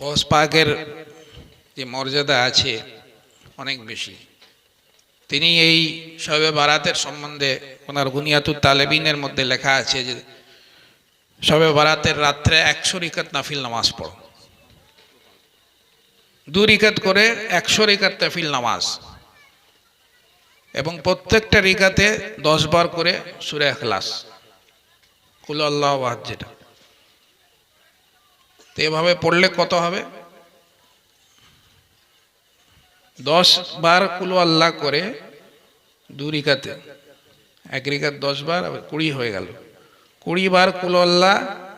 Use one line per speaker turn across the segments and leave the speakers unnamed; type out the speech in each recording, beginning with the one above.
গস পাকের যে মর্যাদা আছে অনেক বেশি। তিনি এই শবে বারাতের সম্বন্ধে ওনার বুনিয়াতুর তালেবিনের মধ্যে লেখা আছে যে, শবে বারাতের রাত্রে একশো রিকাত নাফিল নামাজ পড়ো। দু রিকাত করে একশো রিকাত নাফিল নামাজ। এবং প্রত্যেকটা রিকাতে দশ বার করে সুরে এখলাস কুল আল্লাহ যেটা। তো এভাবে পড়লে কত হবে? দশ বার কুলো আল্লাহ করে দু রিকাতে। এক রিকাত দশ বার, আবার কুড়ি হয়ে গেল। কুড়ি বার কুলো আল্লাহ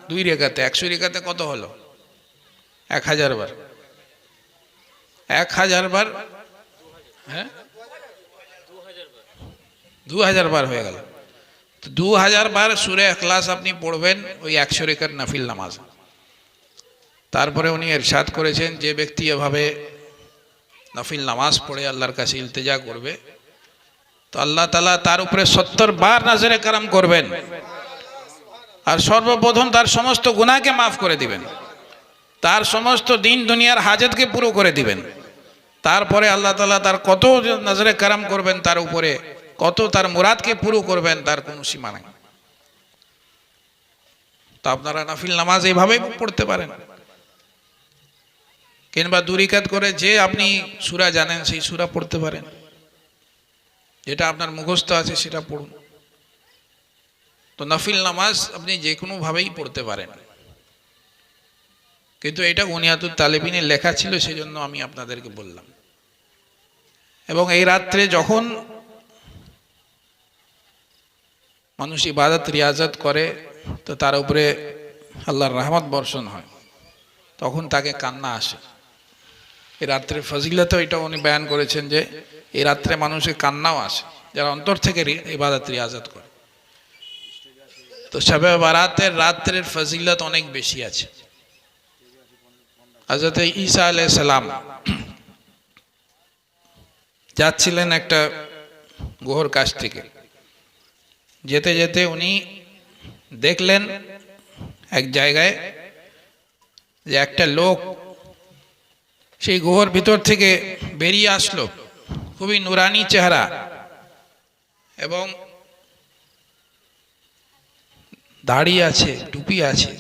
দুই রেখাতে একশো রেখাতে কত হলো? এক হাজার বার। এক হাজার বার হ্যাঁ? দু হাজার বার হয়ে গেল। দু হাজার বার সুরে এখলাস আপনি পড়বেন ওই একশো রেখার নাফিল নামাজ। তারপরে উনি এরশাদ করেছেন যে ব্যক্তি এভাবে নফিল নামাজ পড়ে আল্লাহর কাছে ইলতেজা করবে, তো আল্লাহ তালা তার উপরে সত্তর বার নাজরে কারাম করবেন। আর সর্বপ্রথম তার সমস্ত গুণাকে মাফ করে দিবেন। তার সমস্ত দিন দুনিয়ার হাজতকে পুরো করে দিবেন। তারপরে আল্লাহ তালা তার কত নজরে কারাম করবেন, তার উপরে কত তার মুরাদকে পুরো করবেন, তার কোনো সীমা নেই। তো আপনারা নাফিল নামাজ এইভাবেই পড়তে পারেন। কিংবা দুরিকাত করে যে আপনি সুরা জানেন, সেই সুরা পড়তে পারেন। যেটা আপনার মুখস্থ আছে, সেটা পড়ুন। তো নফিল নামাজ আপনি যে কোনোভাবেই পড়তে পারেন। কিন্তু এটা উনিয়াতুর তালেবিনে লেখা ছিল সেই জন্য আমি আপনাদেরকে বললাম। এবং এই রাত্রে যখন মানুষ ইবাদত, রিয়াজত করে, তো তার উপরে আল্লাহর রহমত বর্ষণ হয়। তখন তাকে কান্না আসে। এই রাত্রে ফজিলত এটা উনি বয়ান করেছেন যে এই রাত্রে মানুষের কান্নাও আসে, যারা অন্তর থেকে ইবাদত, রিয়াজত করে। তো সবে বারাতের রাত্রের ফজিলত অনেক বেশি আছে। হজরত ঈসা আলাই সালাম যাচ্ছিলেন একটা গুহর কাছ থেকে। যেতে যেতে উনি দেখলেন এক জায়গায় যে একটা লোক সেই গুহর ভিতর থেকে বেরিয়ে আসলো। খুবই নুরানি চেহারা। এবং দাড়ি আছে টুপি আছে,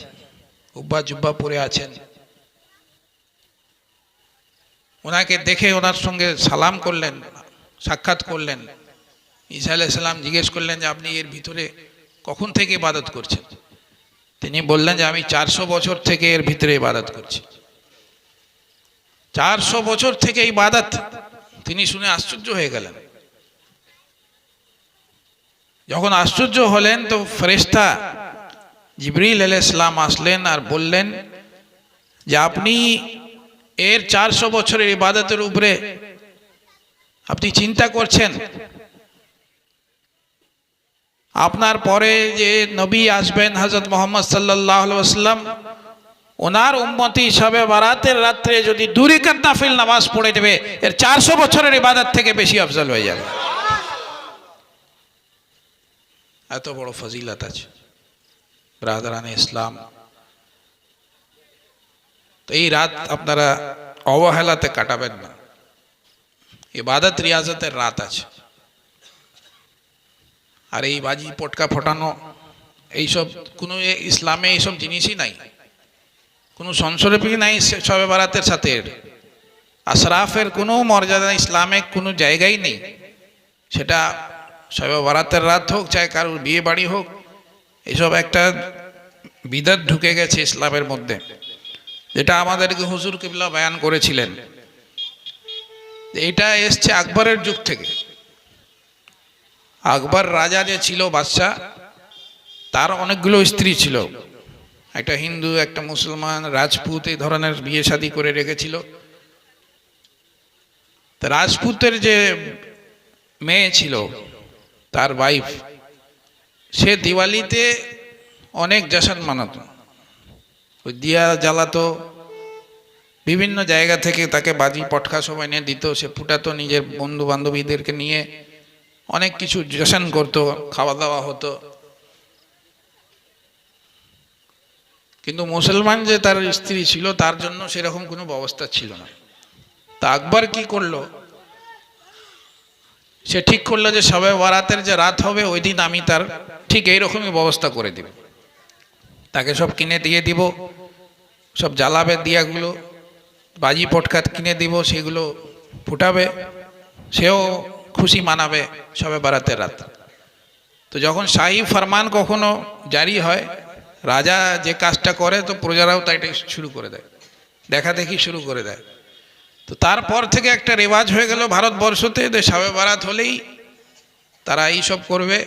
উব্বা জুব্বা পরে আছেন। ওনাকে দেখে ওনার সঙ্গে সালাম করলেন, সাক্ষাৎ করলেন। ঈসা আলাইসাল্লাম জিজ্ঞেস করলেন যে, আপনি এর ভিতরে কখন থেকে ইবাদত করছেন? তিনি বললেন যে, আমি চারশো বছর থেকে এর ভিতরে ইবাদত করছি। চারশো বছর থেকে ইবাদত তিনি শুনে আশ্চর্য হয়ে গেলেন। যখন আশ্চর্য হলেন, তো ফেরেস্তা জিবরিল আল ইসলাম আসলেন আর বললেন যে, আপনি এর চারশো বছরের ইবাদতের উপরে আপনি চিন্তা করছেন? আপনার পরে যে নবী আসবেন হজরত মোহাম্মদ সাল্লাহ সাল্লাম ওনার উম্মতি হিসাবে বারাতের রাত্রে যদি দুরি নাফিল নামাজ পড়ে দেবে এর চারশো বছরের ইবাদত থেকে বেশি আফজল হয়ে যাবে। এত বড় ফজিলত আছে। ব্রাদারান ইসলাম। তো এই রাত আপনারা অবহেলাতে কাটাবেন না। ইবাদত রিয়াজতের রাত আছে। আর এই বাজি পটকা ফোটানো, এইসব কোনো ইসলামে এইসব জিনিসই নাই। কোনো সংসরূপী নাই সবে বারাতের সাথে। আশরাফের কোনো মর্যাদা ইসলামে কোনো জায়গাই নেই। সেটা সবে বারাতের রাত হোক, চাই কারোর বিয়ে বাড়ি হোক, এসব একটা বিদাত ঢুকে গেছে ইসলামের মধ্যে। যেটা আমাদেরকে হুজুর কিবলা বয়ান করেছিলেন। এটা এসছে আকবরের যুগ থেকে। আকবর রাজা যে ছিল, বাদশাহ, তার অনেকগুলো স্ত্রী ছিল। একটা হিন্দু, একটা মুসলমান রাজপুত এই ধরনের বিয়ে শাদী করে রেখেছিল। রাজপুতের যে মেয়ে ছিল, তার ওয়াইফ সে দিওয়ালিতে অনেক জশন মানাতো। ওই দিয়া জ্বালাতো, বিভিন্ন জায়গা থেকে তাকে বাজি পটকা সব এনে দিত, সে ফুটাতো নিজের বন্ধু বান্ধবীদেরকে নিয়ে। অনেক কিছু জশন করতো খাওয়া দাওয়া হতো। কিন্তু মুসলমান যে তার স্ত্রী ছিল, তার জন্য সেরকম কোনো ব্যবস্থা ছিল না। তা আকবর কি করল? সে ঠিক করল যে, সবে বারাতের যে রাত হবে, ওই দিন আমি তার ঠিক এইরকমই ব্যবস্থা করে দিব। তাকে সব কিনে দিয়ে দিব, সব জ্বালাবে দিয়াগুলো, বাজি পটকাত কিনে দিব, সেগুলো ফুটাবে, সেও খুশি মানাবে সবে বারাতের রাত। তো যখন শাহী ফরমান কখনো জারি হয় রাজা যে কাজটা করে, তো প্রজারাও তাই শুরু করে দেয়। দেখা দেখি শুরু করে দেয়। তো তারপর থেকে একটা রেওয়াজ হয়ে গেল ভারতবর্ষতে যে সাবে বারাত হলেই তারা এইসব করবে।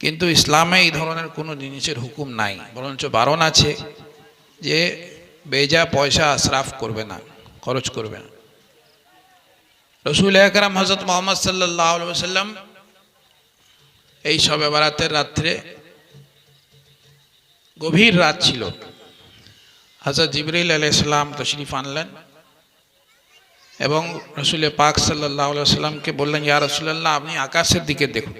কিন্তু ইসলামে এই ধরনের কোনো জিনিসের হুকুম নাই। বরঞ্চ বারণ আছে যে বেজা পয়সা আশরাফ করবে না, খরচ করবে না। রসুল একরাম হজরত মোহাম্মদ সাল্লাহ সাল্লাম এই সবে বারাতের রাত্রে গভীর রাত ছিল। হজরত জিবরিল আলাই ইসলাম তশরিফ আনলেন এবং রসুল পাক সাল্লাহ সাল্লামকে বললেন, ইয়া রসুল্লাহ আপনি আকাশের দিকে দেখুন।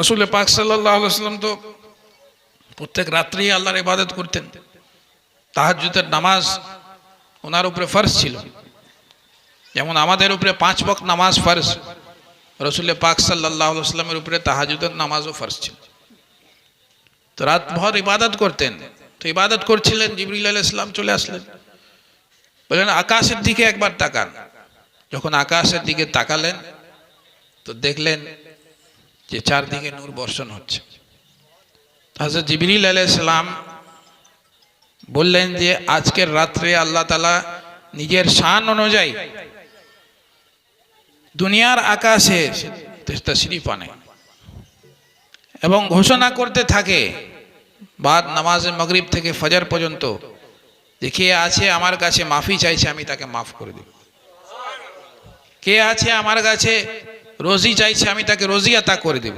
রসুল পাক সাল্লাহ সাল্লাম তো প্রত্যেক রাত্রেই আল্লাহর ইবাদত করতেন। তাহাজুদের নামাজ ওনার উপরে ফার্স ছিল। যেমন আমাদের উপরে পাঁচ বক নামাজ ফার্স রসুল পাক সাল্লাহ সাল্লামের উপরে তাহাজুদের নামাজও ফার্স ছিল। তো রাত ভর ইবাদত করতেন। তো ইবাদত করছিলেন, জিবরিল আলাহ ইসলাম চলে আসলেন। বললেন, আকাশের দিকে একবার তাকান। যখন আকাশের দিকে তাকালেন, তো দেখলেন যে চারদিকে নূর বর্ষণ হচ্ছে। হাজরত জিবরিল আলাইসালাম বললেন যে, আজকের রাত্রে আল্লাহ তালা নিজের শান অনুযায়ী দুনিয়ার আকাশে তশরিফ আনে এবং ঘোষণা করতে থাকে। বাদ নামাজে মগরিব থেকে ফজর পর্যন্ত। যে কে আছে আমার কাছে মাফি চাইছে, আমি তাকে মাফ করে দেব। কে আছে আমার কাছে রোজি চাইছে, আমি তাকে রোজি আতা করে দেব।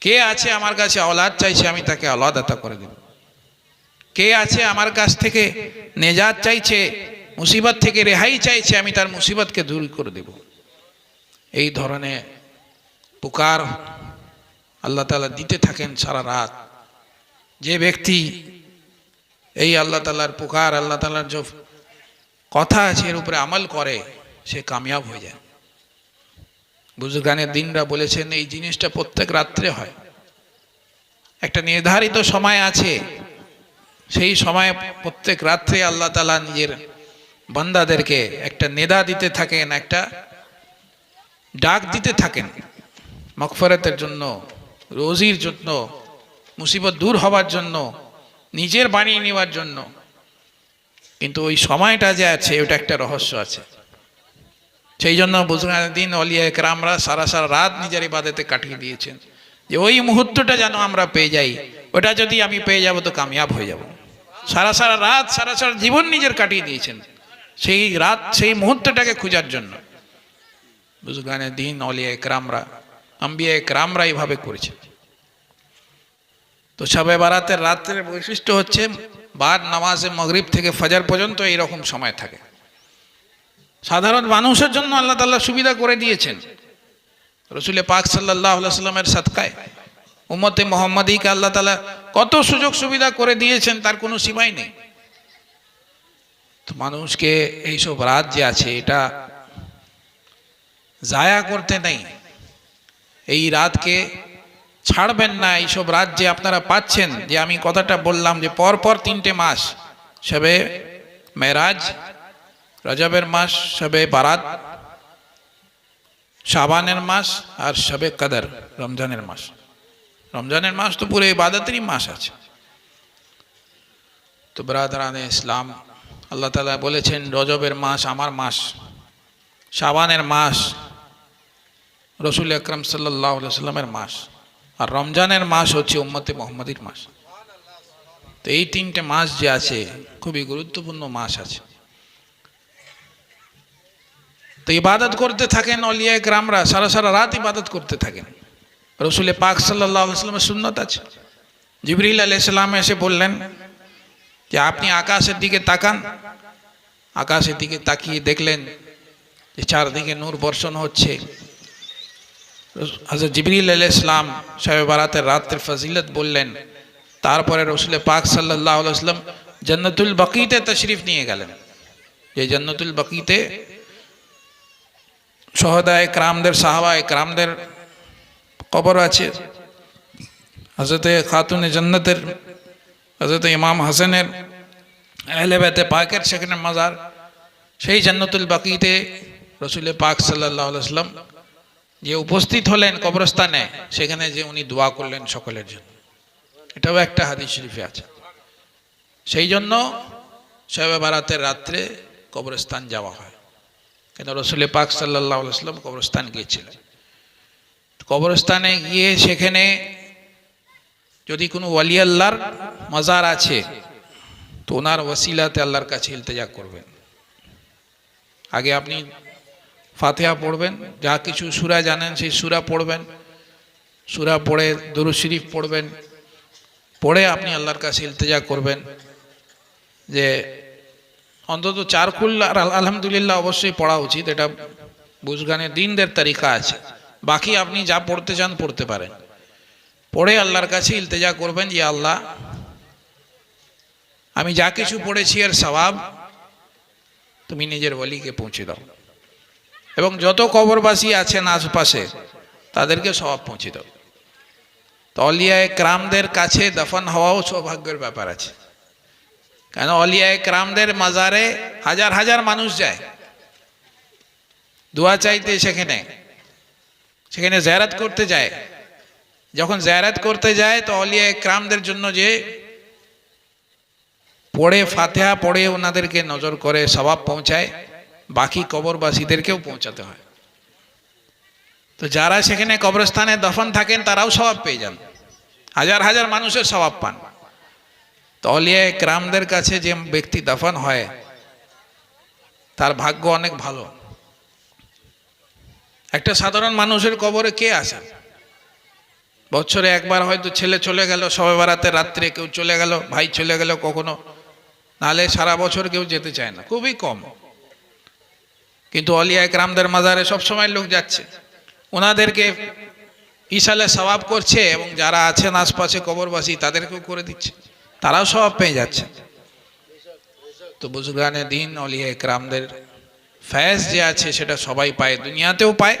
কে আছে আমার কাছে অলাদ চাইছে, আমি তাকে অলাদ আতা করে দেব। কে আছে আমার কাছ থেকে নেজাত চাইছে, মুসিবত থেকে রেহাই চাইছে, আমি তার মুসিবতকে দূর করে দেব। এই ধরনের পুকার আল্লাহ তালা দিতে থাকেন সারা রাত। যে ব্যক্তি এই আল্লাহ তালার পুকার, আল্লাহ তালার যে কথা আছে, এর উপরে আমল করে, সে কামিয়াব হয়ে যায়। বুজুর্গানের দিনরা বলেছেন, এই জিনিসটা প্রত্যেক রাত্রে হয়। একটা নির্ধারিত সময় আছে, সেই সময় প্রত্যেক রাত্রে আল্লাহ তালা নিজের বান্দাদেরকে একটা নেদা দিতে থাকেন, একটা ডাক দিতে থাকেন। মকফরতের জন্য রোজির জন্য, মুসিবত দূর হবার জন্য, নিজের বানিয়ে নেওয়ার জন্য। কিন্তু ওই সময়টা যে আছে, ওটা একটা রহস্য আছে। সেই জন্য বুজুর্দিন অলিয়া একরামরা সারা সারা রাত নিজের ইবাদতে কাটিয়ে দিয়েছেন। যে ওই মুহূর্তটা যেন আমরা পেয়ে যাই, ওটা যদি আমি পেয়ে যাব তো কামিয়াব হয়ে যাব। সারা সারা রাত, সারা সারা জীবন নিজের কাটিয়ে দিয়েছেন। সেই রাত, সেই মুহূর্তটাকে খোঁজার জন্য। বুজুর্গানের দিন অলিয়া একরামরা আম্বিয়া একরামরা এইভাবে করেছে। তো সবে বারাতের রাত্রের বৈশিষ্ট্য হচ্ছে বার নামাজে মগরিব থেকে ফজার পর্যন্ত এইরকম সময় থাকে। সাধারণ মানুষের জন্য আল্লাহ তাল্লাহ সুবিধা করে দিয়েছেন। রসুলে পাক সাল্লাহ সাল্লামের সৎকায় উম্মতে মোহাম্মদীকে আল্লাহ তালা কত সুযোগ সুবিধা করে দিয়েছেন তার কোনো সীমাই নেই। তো মানুষকে এইসব রাত যে আছে, এটা জায়া করতে নেই। এই রাতকে ছাড়বেন না, এইসব রাত যে আপনারা পাচ্ছেন। যে আমি কথাটা বললাম যে পরপর তিনটে মাস, সবে মেরাজ, রজবের মাস, সবে বারাত, শাবানের মাস আর সবে কাদার, রমজানের মাস। রমজানের মাস তো পুরো ইবাদতেরই মাস আছে। তো ব্রাদারান ইসলাম, আল্লাহ তালা বলেছেন, রজবের মাস আমার মাস, শাবানের মাস রসুল আকরম সাল্লাহ সাল্লামের মাস। আর রমজানের মাস হচ্ছে উম্মতে মোহাম্মদীর মাস। তো এই তিনটে মাস যে আছে, খুবই গুরুত্বপূর্ণ মাস আছে। তো ইবাদত করতে থাকেন অলিয়া গ্রামরা, সারা সারা রাত ইবাদত করতে থাকেন। রসুলে পাক সাল্লাহ সাল্লামের সুন্নত আছে। জিবরিল আলাইসাল্লাম এসে বললেন যে, আপনি আকাশের দিকে তাকান। আকাশের দিকে তাকিয়ে দেখলেন যে, চারদিকে নূর বর্ষণ হচ্ছে। হাজর জিবরিল আলাইসলাম সাহেব বারাতের রাত্রের ফজিলত বললেন, তারপরে রসুল পাক সাল্লাহ আলাইসলাম জন্নতুল বকিতে তশরিফ নিয়ে গেলেন। যে জন্নতুল বকিতে সহদায় ক্রামদের সাহাবায় ক্রামদের কবর আছে। হজরতে খাতুনে জন্নতের হজরত ইমাম হাসানের আহলেবেতে পাকের সেখানে মাজার, সেই জান্নাতুল বাকিতে রসুল পাক সাল্লাহ আলাইসলাম যে উপস্থিত হলেন কবরস্থানে, সেখানে যে উনি দোয়া করলেন সকলের জন্য। এটাও একটা হাদিস শরীফে আছে। সেই জন্য শবে বারাতের রাত্রে কবরস্থান যাওয়া হয়। কেন? রসুল পাক সাল্লাহ আলাইসলাম কবরস্থান গিয়েছিলেন। কবরস্থানে গিয়ে সেখানে যদি কোনো ওয়ালি আল্লাহর মাজার আছে, তো ওনার ওসিলাতে আল্লাহর কাছে ইলতেজা করবেন। আগে আপনি ফাতেহা পড়বেন, যা কিছু সুরা জানেন সেই সুরা পড়বেন, সুরা পড়ে দরু শরীফ পড়বেন, পড়ে আপনি আল্লাহর কাছে ইলতেজা করবেন যে অন্তত চারকুল আলহামদুলিল্লাহ অবশ্যই পড়া উচিত, এটা বুঝগানের দিনদের তালিকা আছে। বাকি আপনি যা পড়তে চান পড়তে পারেন। পড়ে আল্লাহর কাছে ইলতেজা করবেন যে আল্লাহ, আমি যা কিছু পড়েছি এর সবাব তুমি নিজের বলিকে পৌঁছে দাও। এবং যত কবরবাসী আছেন আশপাশে, তাদেরকে স্বভাব পৌঁছে দাও। তো অলিয়ায় ক্রামদের কাছে দফন হওয়াও সৌভাগ্যের ব্যাপার আছে। কেন অলিয়ায় ক্রামদের মাজারে হাজার হাজার মানুষ যায়। দোয়া চাইতে সেখানে সেখানে জায়ারাত করতে যায়। যখন জায়রাত করতে যায়, তো অলিয়া ক্রামদের জন্য যে পড়ে ফাতেহা পড়ে ওনাদেরকে নজর করে স্বভাব পৌঁছায়। বাকি কবরবাসীদেরকেও পৌঁছাতে হয়। তো যারা সেখানে কবরস্থানে দফন থাকেন, তারাও স্বভাব পেয়ে যান। হাজার হাজার মানুষের স্বভাব পান। তো অলিয়া ক্রামদের কাছে যে ব্যক্তি দফন হয়, তার ভাগ্য অনেক ভালো। একটা সাধারণ মানুষের কবরে কে আসে? বছরে একবার হয়তো ছেলে চলে গেল, সবে বেড়াতে রাত্রে কেউ চলে গেল, ভাই চলে গেল কখনো। নালে সারা বছর কেউ যেতে চায় না, খুবই কম। কিন্তু অলিয়া একরামদের মাজারে সবসময় লোক যাচ্ছে। ওনাদেরকে ইসালে সবাব করছে এবং যারা আছেন আশপাশে কবরবাসী তাদেরকেও করে দিচ্ছে। তারাও স্বভাব পেয়ে যাচ্ছে। তো বুজুর্গানে দিন অলিয়া একরামদের ফ্যাজ যে আছে সেটা সবাই পায়, দুনিয়াতেও পায়,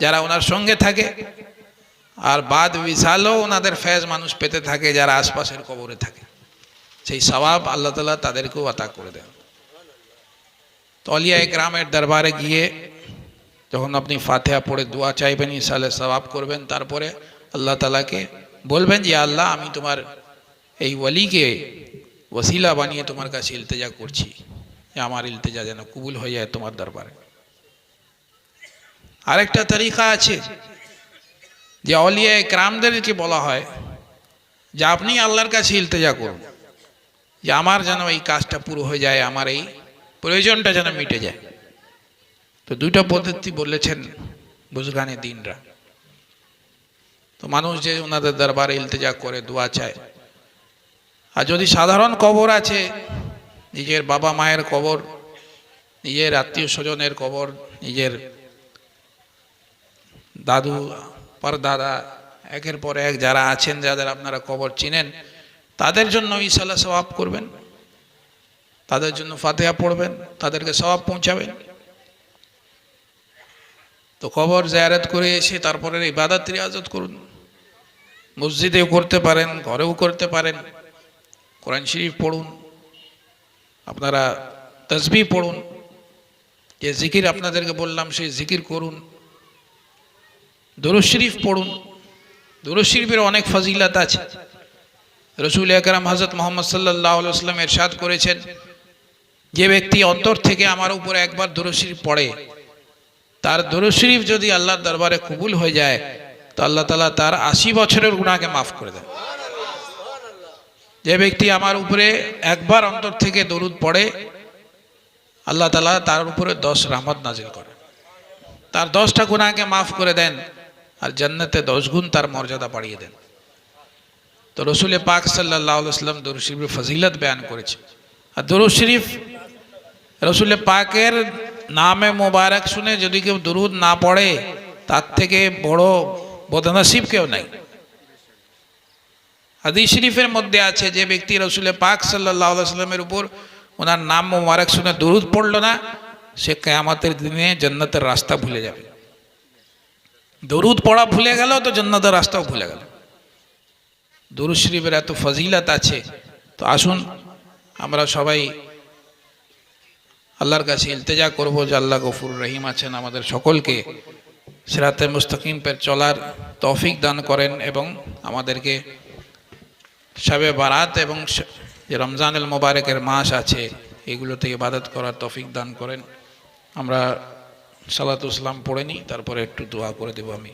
যারা ওনার সঙ্গে থাকে। আর বাদ বিশালও ওনাদের ফ্যাজ মানুষ পেতে থাকে যারা আশপাশের কবরে থাকে। সেই সবাব আল্লাহ তালা তাদেরকেও আতা করে দেন। তো অলিয়া গ্রামের দরবারে গিয়ে যখন আপনি ফাতেহা পড়ে দোয়া চাইবেন ইসালে সবাব করবেন তারপরে আল্লাহ তালাকে বলবেন যে আল্লাহ আমি তোমার এই ওয়ালিকে ওসিলা বানিয়ে তোমার কাছে ইলতেজা করছি যে আমার ইলতেজা যেন কবুল হয়ে যায় তোমার দরবারে আরেকটা তরিকা আছে যে অলিয়া ক্রামদেরকে বলা হয় যে আপনি আল্লাহর কাছে ইলতেজা করুন যে আমার যেন এই কাজটা পুরো হয়ে যায় আমার এই প্রয়োজনটা যেন মিটে যায়। তো দুটো পদ্ধতি বলেছেন বুজগানে দিনরা। তো মানুষ যে ওনাদের দরবারে ইলতেজা করে, দোয়া চায়। আর যদি সাধারণ কবর আছে, নিজের বাবা মায়ের কবর, নিজের আত্মীয় স্বজনের কবর, নিজের দাদু, পরদাদা, একের পর এক যারা আছেন, যাদের আপনারা কবর চিনেন, তাদের জন্য ইসালা সবাব করবেন। তাদের জন্য ফাতেহা পড়বেন, তাদেরকে সবাব পৌঁছাবেন। তো কবর জায়ারত করে এসে তারপরে ইবাদত রিয়াজত করুন। মসজিদেও করতে পারেন, ঘরেও করতে পারেন। কোরআন শরীফ পড়ুন, আপনারা তসবি পড়ুন, যে জিকির আপনাদেরকে বললাম সেই জিকির করুন। দরুদ শরীফ পড়ুন, দরুদ শরীফের অনেক ফজিলত আছে। রসুল আকরাম হজরত মোহাম্মদ সাল্লাহ সাল্লাম এরশাদ করেছেন যে ব্যক্তি অন্তর থেকে আমার উপরে একবার দরুদ শরীফ পড়ে, তার দরুদ শরীফ যদি আল্লাহর দরবারে কবুল হয়ে যায়, তো আল্লাহ তালা তার আশি বছরের গুণাকে মাফ করে দেয় যে ব্যক্তি আমার উপরে একবার অন্তর থেকে দরুদ পড়ে, আল্লাহ তালা তার উপরে দশ রহমত নাজিল করে। তার দশটা গুণাকে মাফ করে দেন আর জান্নাতে দশ গুণ তার মর্যাদা বাড়িয়ে দেন। তো রসুল পাক সাল্লাহ সাল্লাম দরুদ ফজিলত বয়ান করেছে। আর দরুদ শরীফ রসুল পাকের নামে মোবারক শুনে যদি কেউ দুরুদ না পড়ে, তার থেকে বড় বদনসিব কেউ নাই। হাদিস শরীফের মধ্যে আছে যে ব্যক্তি রসুল পাক সাল্লাহ সাল্লামের উপর ওনার নাম মোবারক শুনে দরুদ পড়ল না, সে কেয়ামতের দিনে জন্নতের রাস্তা ভুলে যাবে। দরুদ পড়া ভুলে গেল তো জন্নতের রাস্তাও ভুলে গেল। দরুদ শরীফের এত ফজিলত আছে, তো আসুন আমরা সবাই আল্লাহর কাছে ইলতেজা করব যে আল্লাহ গফুর রহিম আছেন আমাদের সকলকে। সেরাতে মুস্তাকিম পের চলার তৌফিক দান করেন এবং আমাদেরকে শবে বারাত এবং যে রমজানুল মোবারকের মাস আছে এগুলোতে ইবাদত করার তৌফিক দান করেন। আমরা সালাত ইসলাম পড়ে নিই, তারপরে একটু দোয়া করে দেবো আমি।